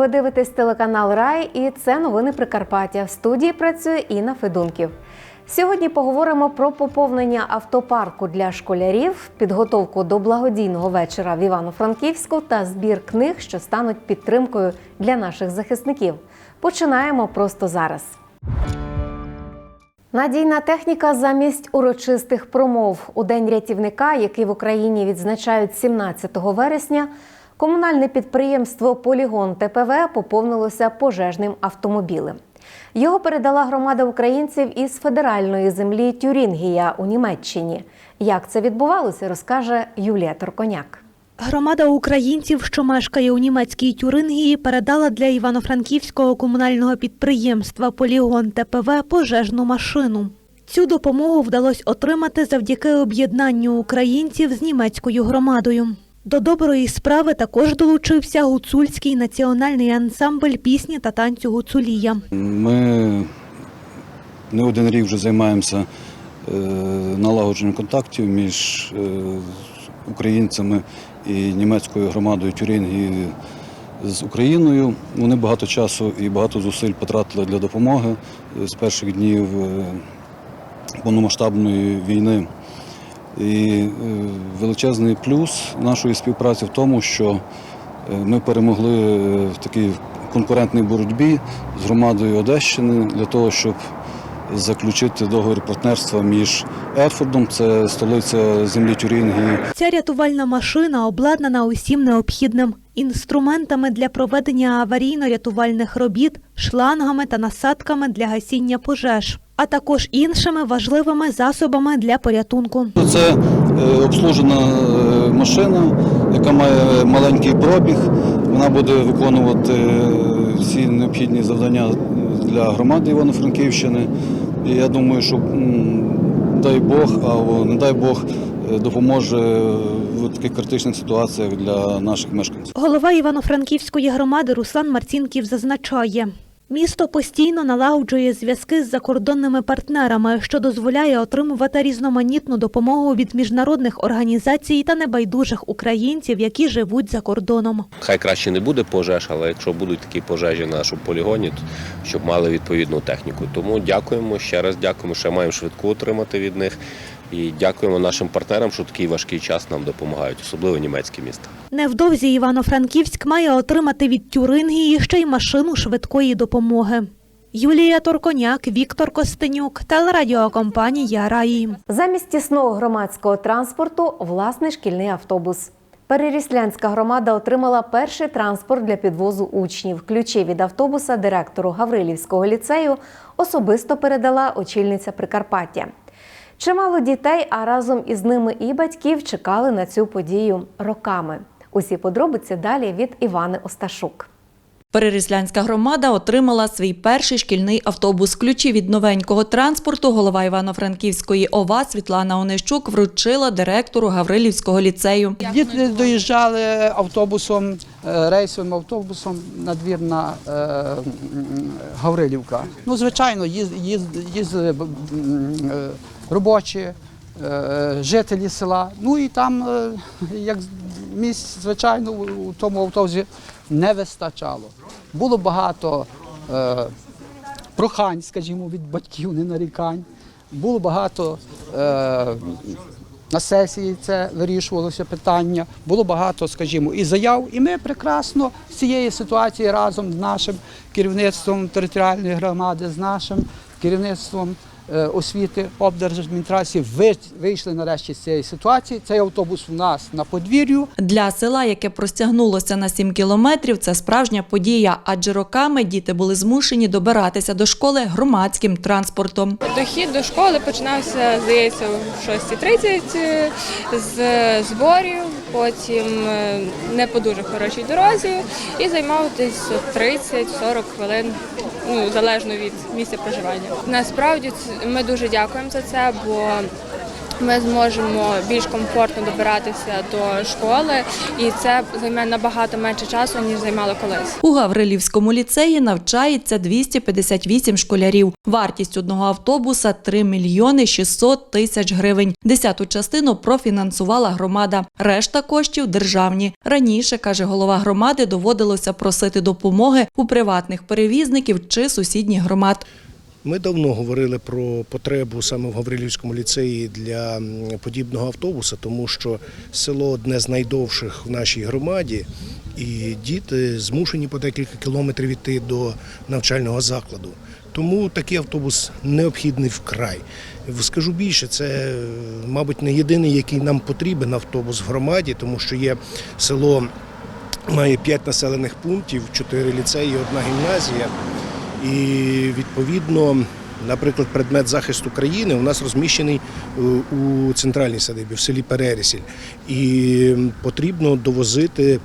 Ви дивитесь телеканал Рай і це новини Прикарпаття. В студії працює Інна Федунків. Сьогодні поговоримо про поповнення автопарку для школярів, підготовку до благодійного вечора в Івано-Франківську та збір книг, що стануть підтримкою для наших захисників. Починаємо просто зараз. Надійна техніка замість урочистих промов у день рятівника, який в Україні відзначають 17 вересня. Комунальне підприємство Полігон ТПВ поповнилося пожежним автомобілем. Його передала громада українців із федеральної землі Тюрінгія у Німеччині. Як це відбувалося, розкаже Юлія Торконяк. Громада українців, що мешкає у німецькій Тюрингії, передала для івано-франківського комунального підприємства Полігон ТПВ пожежну машину. Цю допомогу вдалося отримати завдяки об'єднанню українців з німецькою громадою. До доброї справи також долучився гуцульський національний ансамбль пісні та танцю Гуцулія. Ми не один рік вже займаємося е, налагодженням контактів між е, українцями і німецькою громадою Тюрінгії з Україною. Вони багато часу і багато зусиль потратили для допомоги з перших днів е, повномасштабної війни. І е, величезний плюс нашої співпраці в тому, що е, ми перемогли е, в такій конкурентній боротьбі з громадою Одещини для того, щоб заключити договір партнерства між Ерфордом, це столиця землі Тюрінгії, Ця рятувальна машина обладнана усім необхідним інструментами для проведення аварійно-рятувальних робіт, шлангами та насадками для гасіння пожеж, а також іншими важливими засобами для порятунку. Це е, обслужена е, машина, яка має маленький пробіг. Вона буде виконувати е, всі необхідні завдання для громади Івано-Франківщини. І я думаю, що дай Бог, або не дай Бог, допоможе в таких критичних ситуаціях для наших мешканців. Голова Івано-Франківської громади Руслан Марцінків зазначає. Місто постійно налагоджує зв'язки з закордонними партнерами, що дозволяє отримувати різноманітну допомогу від міжнародних організацій та небайдужих українців, які живуть за кордоном. Хай краще не буде пожеж, але якщо будуть такі пожежі на нашому полігоні, щоб мали відповідну техніку. Тому дякуємо ще раз дякуємо, ще маємо швидку отримати від них. І дякуємо нашим партнерам, що такий важкий час нам допомагають, особливо німецькі міста. Невдовзі Івано-Франківськ має отримати від Тюрингії ще й машину швидкої допомоги. Юлія Торконяк, Віктор Костенюк, телерадіокомпанія Раї. Замість тісного громадського транспорту власний шкільний автобус. Переріслянська громада отримала перший транспорт для підвозу учнів. Ключі від автобуса директору Гаврилівського ліцею особисто передала очільниця Прикарпаття. Чимало дітей, а разом із ними і батьків чекали на цю подію роками. Усі подробиці далі від Івани Осташук. Переріслянська громада отримала свій перший шкільний автобус. Ключі від новенького транспорту голова Івано-Франківської ОВА Світлана Онищук вручила директору Гаврилівського ліцею. Діти доїжджали автобусом, е, рейсовим автобусом на двір на е, Гаврилівка. Ну, звичайно, їз- їз- їздили е, робочі, е, жителі села. Ну і там, е, як місць, звичайно, у тому автобусі не вистачало. Було багато е, прохань, скажімо, від батьків, не нарікань. Було багато на сесії це вирішувалося питання. Було багато, скажімо, і заяв. І ми прекрасно з цієї ситуації разом з нашим керівництвом територіальної громади, з нашим керівництвом освіти облдержадміністрації ви- вийшли нарешті з цієї ситуації. Цей автобус у нас на подвір'ю. Для села, яке простягнулося на 7 кілометрів, це справжня подія, адже роками діти були змушені добиратися до школи громадським транспортом. Дохід до школи починався, здається, в 6.30 е, з зборів, потім е, не по дуже хорошій дорозі і займав десь 30-40 хвилин, ну, залежно від місця проживання. Насправді ми дуже дякуємо за це, бо ми зможемо більш комфортно добиратися до школи, і це займе набагато менше часу, ніж займало колись. У Гаврилівському ліцеї навчається 258 школярів. Вартість одного автобуса 3 мільйони 600 тисяч гривень. Десяту частину профінансувала громада. Решта коштів державні. Раніше, каже голова громади, доводилося просити допомоги у приватних перевізників чи сусідніх громад. Ми давно говорили про потребу саме в Гаврилівському ліцеї для подібного автобуса, тому що село одне з найдовших в нашій громаді, і діти змушені по декілька кілометрів йти до навчального закладу. Тому такий автобус необхідний вкрай. Скажу більше, це, мабуть, не єдиний, який нам потрібен автобус в громаді, тому що є село має 5 населених пунктів, 4 ліцеї, одна гімназія. І відповідно, наприклад, предмет захисту країни у нас розміщений е, у центральній садибі, в селі Перерісіль. І потрібно довозити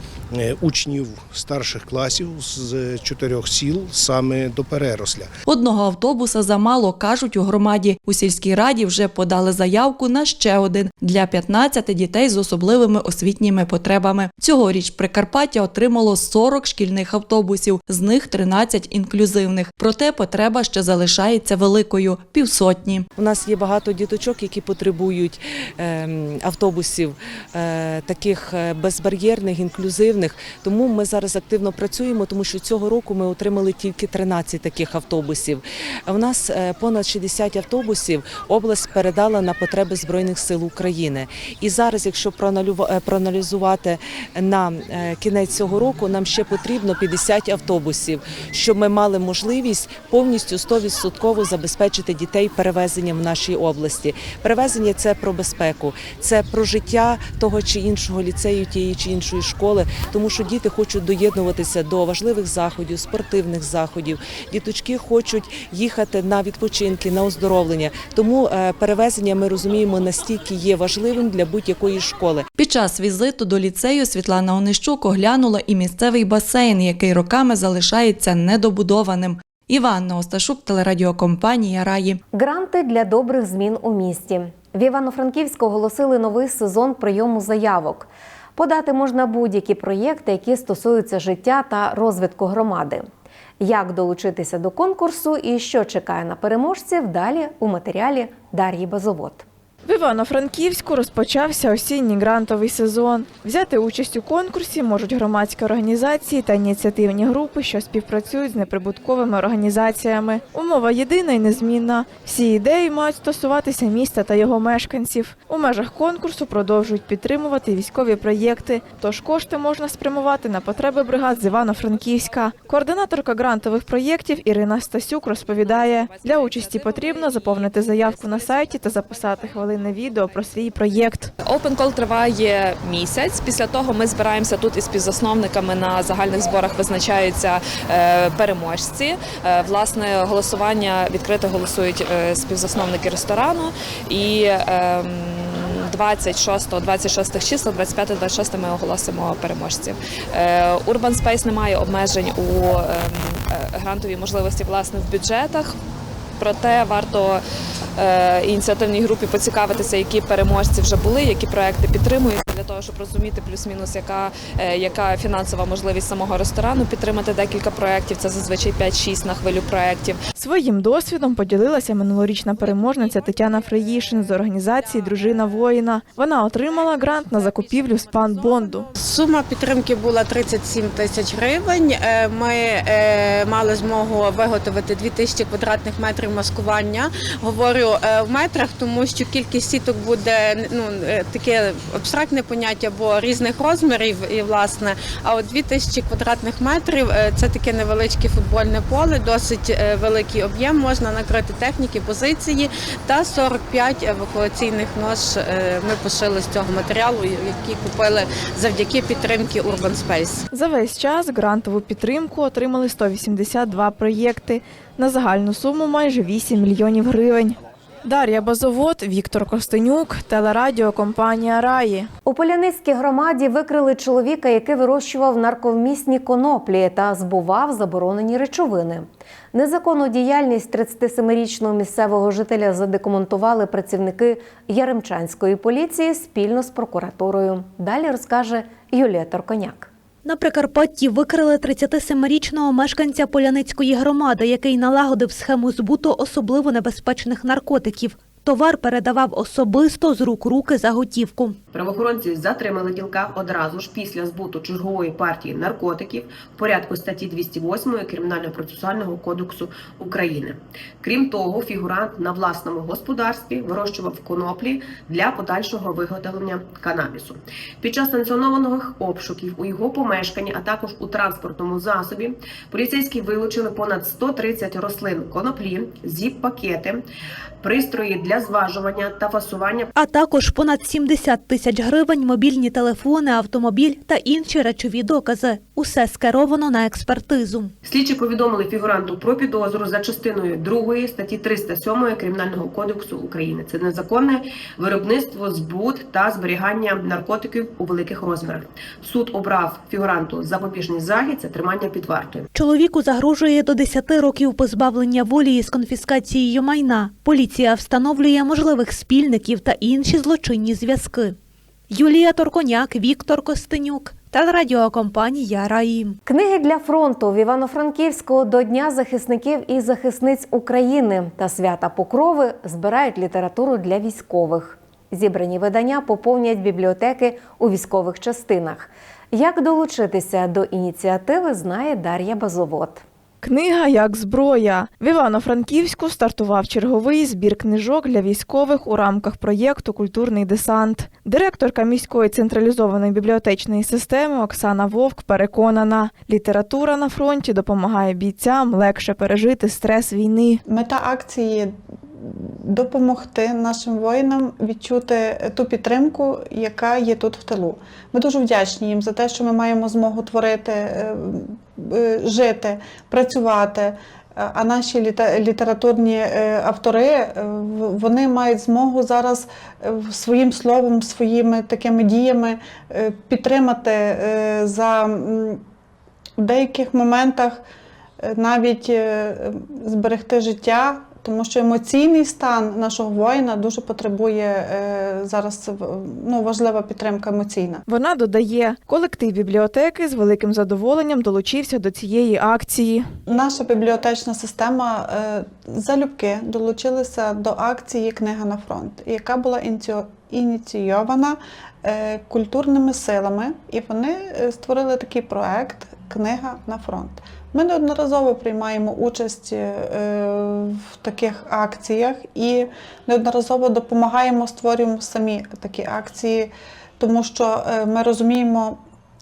учнів старших класів з чотирьох сіл саме до Переросля. Одного автобуса замало, кажуть у громаді. У сільській раді вже подали заявку на ще один для 15 дітей з особливими освітніми потребами. Цьогоріч Прикарпаття отримало 40 шкільних автобусів, з них 13 інклюзивних. Проте потреба ще залишається великою півсотні. У нас є багато діточок, які потребують ем, автобусів е, таких е, безбар'єрних, інклюзивних. Тому ми зараз активно працюємо, тому що цього року ми отримали тільки 13 таких автобусів. У нас е, понад 60 автобусів область передала на потреби Збройних сил України. І зараз, якщо е, проаналізувати на е, кінець цього року, нам ще потрібно 50 автобусів, щоб ми мали можливість повністю 100% забезпечити дітей перевезенням в нашій області. Перевезення це про безпеку, це про життя того чи іншого ліцею, тієї чи іншої школи, тому що діти хочуть доєднуватися до важливих заходів, спортивних заходів. Діточки хочуть їхати на відпочинки, на оздоровлення. Тому е, перевезення ми розуміємо настільки є важливим для будь-якої школи. Під час візиту до ліцею Світлана Онищук оглянула і місцевий басейн, який роками залишається недобудованим. Іванна Осташук, телерадіокомпанія Раї. Гранти для добрих змін у місті. В Івано-Франківську оголосили новий сезон прийому заявок. Подати можна будь-які проєкти, які стосуються життя та розвитку громади. Як долучитися до конкурсу і що чекає на переможців, далі у матеріалі Дар'ї Базовод. В Івано-Франківську розпочався осінній грантовий сезон. Взяти участь у конкурсі можуть громадські організації та ініціативні групи, що співпрацюють з неприбутковими організаціями. Умова єдина і незмінна. Всі ідеї мають стосуватися міста та його мешканців. У межах конкурсу продовжують підтримувати військові проєкти, тож кошти можна спрямувати на потреби бригад з Івано-Франківська. Координаторка грантових проєктів Ірина Стасюк розповідає, для участі потрібно заповнити заявку на сайті та записати хвилинне відео про свій проєкт. Open Call триває місяць. Після того ми збираємося тут із співзасновниками на загальних зборах визначаються е, переможці. Е, Власне, голосування відкрито голосують е, співзасновники ресторану і. ем, 26, 26 числа, 25, 26 ми оголосимо переможців. Urban Space не має обмежень у ем, грантовій можливості власне в бюджетах. Проте варто ініціативній групі поцікавитися, які переможці вже були, які проекти підтримують для того, щоб розуміти плюс-мінус, яка, е, яка фінансова можливість самого ресторану підтримати декілька проєктів. Це зазвичай 5-6 на хвилю проєктів. Своїм досвідом поділилася минулорічна переможниця Тетяна Фреїшин з організації Дружина воїна. Вона отримала грант на закупівлю спанбонду. Сума підтримки була 37 тисяч гривень. Е, Ми е, мали змогу виготовити 2000 квадратних метрів маскування. Говорю е, в метрах, тому що кількість сіток буде ну е, таке абстрактне поняття, бо різних розмірів і власне. А от 2000 квадратних метрів е, це таке невеличке футбольне поле, досить великий об'єм. Можна накрити техніки, позиції та 45 евакуаційних нож. Ми пошили з цього матеріалу, які купили завдяки підтримки Urban Space. За весь час грантову підтримку отримали 182 проєкти на загальну суму майже 8 мільйонів гривень. Дар'я Базовод, Віктор Костенюк, телерадіокомпанія Раї. У Поляницькій громаді викрили чоловіка, який вирощував нарковмісні коноплі та збував заборонені речовини. Незаконну діяльність 37-річного місцевого жителя задокументували працівники Яремчанської поліції спільно з прокуратурою. Далі розкаже Юлія Торконяк. На Прикарпатті викрили 37-річного мешканця Поляницької громади, який налагодив схему збуту особливо небезпечних наркотиків. Товар передавав особисто з рук руки за готівку. Правоохоронці затримали ділка одразу ж після збуту чергової партії наркотиків в порядку статті 208 Кримінально-процесуального кодексу України. Крім того, фігурант на власному господарстві вирощував коноплі для подальшого виготовлення канабісу. Під час санкціонованих обшуків у його помешканні, а також у транспортному засобі, поліцейські вилучили понад 130 рослин коноплі, зіп-пакети, пристрої для зважування та фасування А також понад 70 тисяч гривень, мобільні телефони, автомобіль та інші речові докази. Усе скеровано на експертизу. Слідчі повідомили фігуранту про підозру за частиною 2 статті 307 Кримінального кодексу України. Це незаконне виробництво, збут та зберігання наркотиків у великих розмірах. Суд обрав фігуранту запобіжний захід, це тримання під вартою. Чоловіку загрожує до 10 років позбавлення волі із конфіскацією майна. Поліція встановлює можливих спільників та інші злочинні зв'язки. Юлія Торконяк, Віктор Костенюк, телерадіокомпанія Раїм. Книги для фронту в Івано-Франківську до Дня захисників і захисниць України та свята Покрови збирають літературу для військових. Зібрані видання поповнять бібліотеки у військових частинах. Як долучитися до ініціативи, знає Дар'я Базовод. Книга як зброя. В Івано-Франківську стартував черговий збір книжок для військових у рамках проєкту Культурний десант. Директорка міської централізованої бібліотечної системи Оксана Вовк переконана, література на фронті допомагає бійцям легше пережити стрес війни. Мета акції допомогти нашим воїнам відчути ту підтримку, яка є тут в тилу. Ми дуже вдячні їм за те, що ми маємо змогу творити, е, е, жити, працювати. А наші літературні е, автори вони мають змогу зараз своїм словом, своїми такими діями підтримати за деяких моментах навіть зберегти життя, тому що емоційний стан нашого воїна дуже потребує е, зараз ну, важлива підтримка емоційна. Вона додає, колектив бібліотеки з великим задоволенням долучився до цієї акції. Наша бібліотечна система е, залюбки долучилася до акції Книга на фронт, яка була ініційована е, культурними силами, і вони створили такий проект Книга на фронт. Ми неодноразово приймаємо участь е, в таких акціях і неодноразово допомагаємо, створюємо самі такі акції, тому що е, ми розуміємо,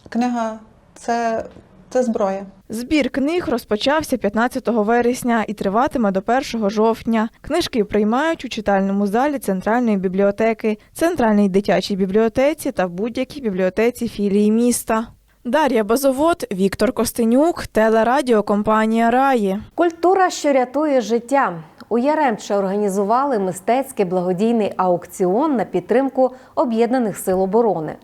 книга це, це зброя. Збір книг розпочався 15 вересня і триватиме до 1 жовтня. Книжки приймають у читальному залі центральної бібліотеки, центральній дитячій бібліотеці та в будь-якій бібліотеці філії міста. Дар'я Базовод, Віктор Костенюк, телерадіокомпанія Раї. Культура, що рятує життя. У Яремче організували мистецький благодійний аукціон на підтримку об'єднаних сил оборони.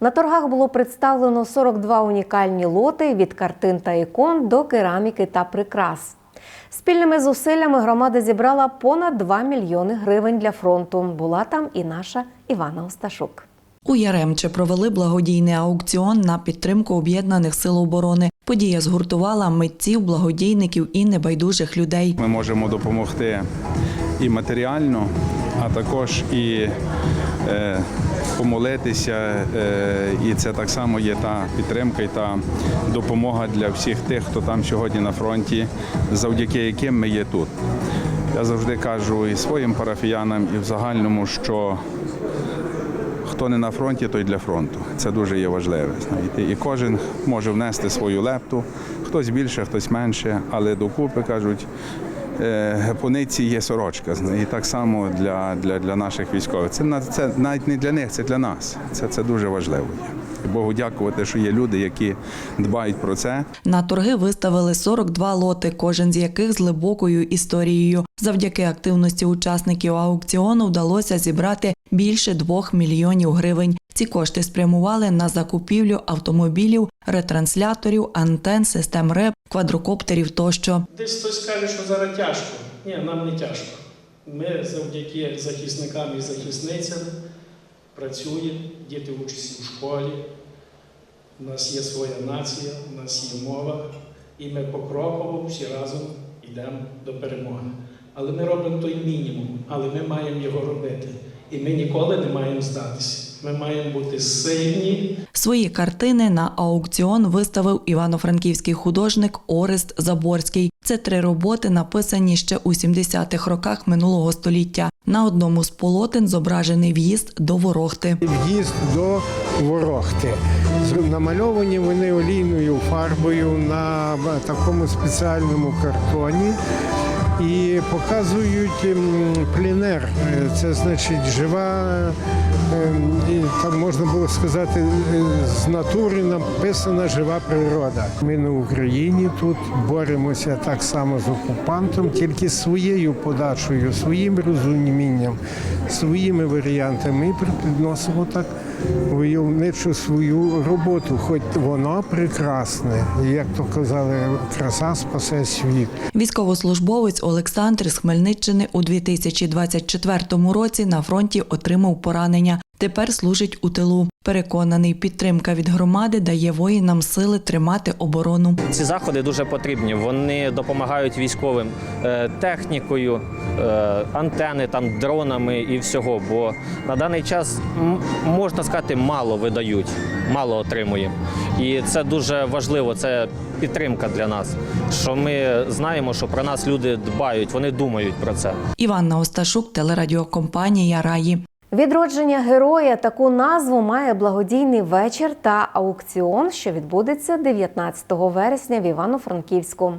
На торгах було представлено 42 унікальні лоти від картин та ікон до кераміки та прикрас. Спільними зусиллями громада зібрала понад 2 мільйони гривень для фронту. Була там і наша Івана Осташук. У Яремче провели благодійний аукціон на підтримку об'єднаних сил оборони. Подія згуртувала митців, благодійників і небайдужих людей. Ми можемо допомогти і матеріально, а також і е, помолитися. Е, і це так само є та підтримка і та допомога для всіх тих, хто там сьогодні на фронті, завдяки яким ми є тут. Я завжди кажу і своїм парафіянам, і в загальному, що хто не на фронті, той для фронту. Це дуже є важливе. Знаєте. І кожен може внести свою лепту, хтось більше, хтось менше, але докупи кажуть. е, є сорочка, і так само для, для, для наших військових. Це, це навіть не для них, це для нас. Це, це дуже важливо. Богу дякувати, що є люди, які дбають про це. На торги виставили 42 лоти, кожен з яких з глибокою історією. Завдяки активності учасників аукціону вдалося зібрати більше 2 мільйонів гривень. Ці кошти спрямували на закупівлю автомобілів, ретрансляторів, антен, систем РЕП, квадрокоптерів тощо. Десь хтось каже, що зараз тяжко. Ні, нам не тяжко. Ми завдяки захисникам і захисницям працюємо, діти вчаться у школі. У нас є своя нація, у нас є мова, і ми покроково всі разом йдемо до перемоги. Але ми робимо той мінімум, але ми маємо його робити. І ми ніколи не маємо здатися. Ми маємо бути сильні, Свої картини на аукціон виставив івано-франківський художник Орест Заборський. Це три роботи, написані ще у 70-х роках минулого століття. На одному з полотен зображений в'їзд до Ворохти. В'їзд до Ворохти. Намальовані вони олійною фарбою на такому спеціальному картоні. І показують плінер. Е, Це значить жива, і там можна було сказати, е, з натури написана жива природа. Ми на Україні тут боремося так само з окупантом, тільки своєю подачею, своїм розумінням, своїми варіантами і підносимо так войовничу свою роботу, хоч воно прекрасне. Як то казали, краса спасе світ. Військовослужбовець Олександр з Хмельниччини у 2024 році на фронті отримав поранення. Тепер служить у тилу. Переконаний, підтримка від громади дає воїнам сили тримати оборону. Ці заходи дуже потрібні. Вони допомагають військовим е, технікою, е, антени, там дронами і всього. Бо на даний час можна сказати, мало видають, мало отримуємо. І це дуже важливо. Це підтримка для нас. Що ми знаємо, що про нас люди дбають, вони думають про це. Іванна Осташук, телерадіокомпанія Раї. Відродження героя таку назву має благодійний вечір та аукціон, що відбудеться 19 вересня в Івано-Франківську.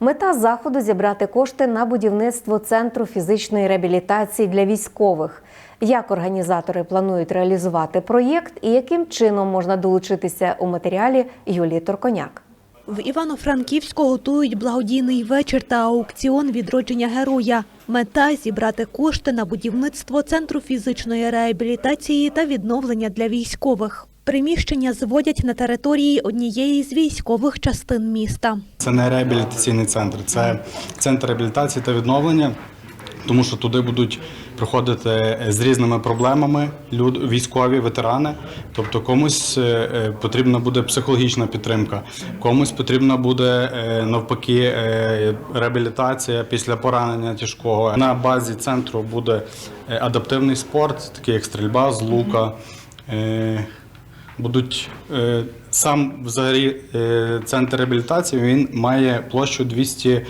Мета заходу зібрати кошти на будівництво центру фізичної реабілітації для військових. Як організатори планують реалізувати проєкт і яким чином можна долучитися у матеріалі Юлії Торконяк. В Івано-Франківську готують благодійний вечір та аукціон відродження героя. Мета зібрати кошти на будівництво центру фізичної реабілітації та відновлення для військових. Приміщення зводять на території однієї з військових частин міста. Це не реабілітаційний центр, це центр реабілітації та відновлення, тому що туди будуть приходити з різними проблемами люд, військові, ветерани. Тобто комусь е, е, потрібна буде психологічна підтримка, комусь потрібна буде е, навпаки е, реабілітація після поранення тяжкого. На базі центру буде е, адаптивний спорт, такий як стрільба з лука. Е, Будуть е, сам взагалі е, центр реабілітації він має площу 200 е,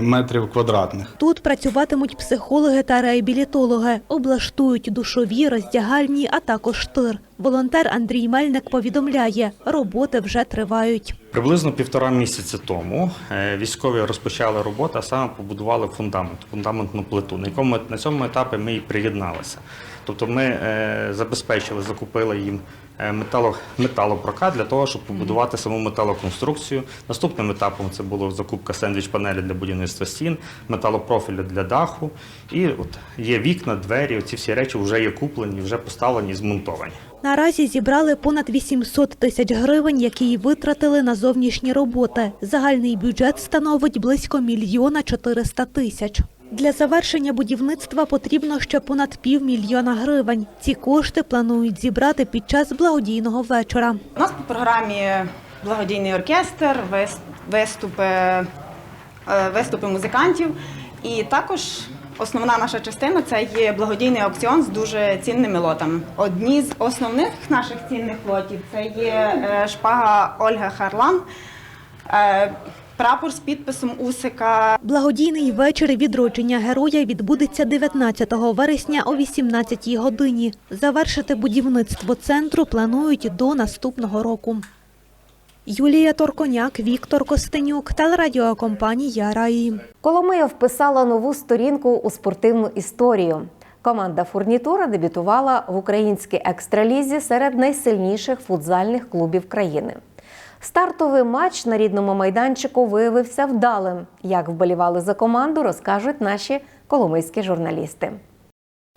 метрів квадратних. Тут працюватимуть психологи та реабілітологи, облаштують душові, роздягальні, а також тир. Волонтер Андрій Мельник повідомляє, роботи вже тривають. Приблизно півтора місяці тому е, військові розпочали роботу, а саме побудували фундамент, фундаментну плиту, на якому на цьому етапі ми і приєдналися. Тобто ми е, забезпечили, закупили їм е, метало, металопрокат для того, щоб побудувати саму металоконструкцію. Наступним етапом це було закупка сендвіч-панелі для будівництва стін, металопрофілю для даху. І от є вікна, двері. Ці всі речі вже є куплені, вже поставлені змонтовані. Наразі зібрали понад 800 тисяч гривень, які витратили на зовнішні роботи. Загальний бюджет становить близько мільйона 400 тисяч. Для завершення будівництва потрібно ще понад півмільйона гривень. Ці кошти планують зібрати під час благодійного вечора. У нас по програмі благодійний оркестр, виступи, е, виступи музикантів. І також основна наша частина це є благодійний аукціон з дуже цінними лотами. Одні з основних наших цінних лотів це є е, шпага Ольга Харлан. Прапор з підписом Усика, Благодійний вечір відродження героя відбудеться 19 вересня о 18 годині. Завершити будівництво центру планують до наступного року. Юлія Торконяк, Віктор Костенюк, телерадіокомпанія Раї. Коломия вписала нову сторінку у спортивну історію. Команда Фурнітура дебютувала в українській екстралізі серед найсильніших футзальних клубів країни. Стартовий матч на рідному майданчику виявився вдалим. Як вболівали за команду, розкажуть наші коломийські журналісти.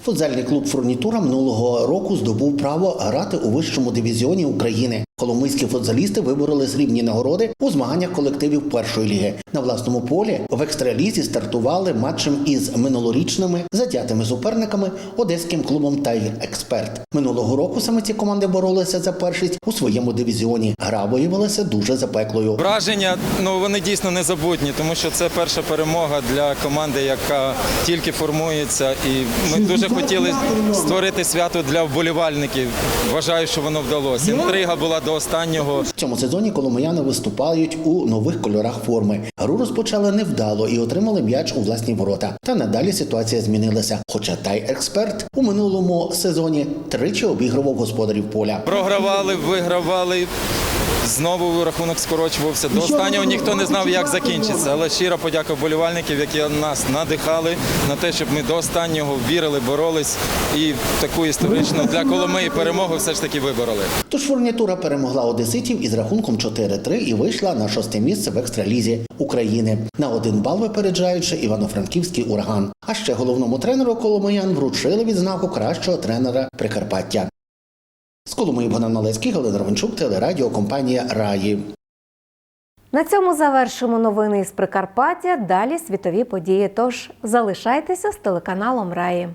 Футзальний клуб Фурнітура минулого року здобув право грати у вищому дивізіоні України. Коломийські футзалісти вибороли срібні нагороди у змаганнях колективів першої ліги. На власному полі в екстралізі стартували матчем із минулорічними затятими суперниками одеським клубом Тайгер Експерт. Минулого року саме ці команди боролися за першість у своєму дивізіоні. Гра виявилася дуже запеклою. Враження ну вони дійсно незабутні, тому що це перша перемога для команди, яка тільки формується, і ми дуже хотіли створити свято для вболівальників. Вважаю, що воно вдалося. Інтрига була до останнього. В цьому сезоні коломияни виступають у нових кольорах форми. Гру розпочали невдало і отримали м'яч у власні ворота. Та надалі ситуація змінилася. Хоча тай експерт у минулому сезоні тричі обігрував господарів поля. Програвали, вигравали. Знову рахунок скорочувався. До останнього ніхто не знав, як закінчиться. Але щира подяка вболівальників, які нас надихали на те, щоб ми до останнього вірили, боролись і таку історичну для Коломиї перемогу все ж таки вибороли. Тож фурнітура перемогла одеситів із рахунком 4-3 і вийшла на шосте місце в екстралізі України. На один бал випереджаючи івано-франківський ураган. А ще головному тренеру Коломиян вручили відзнаку кращого тренера Прикарпаття. З Коломиї Богдан Малецький, Галина Ровенчук, телерадіокомпанія Раї. На цьому завершимо новини з Прикарпаття. Далі світові події. Тож залишайтеся з телеканалом Раї.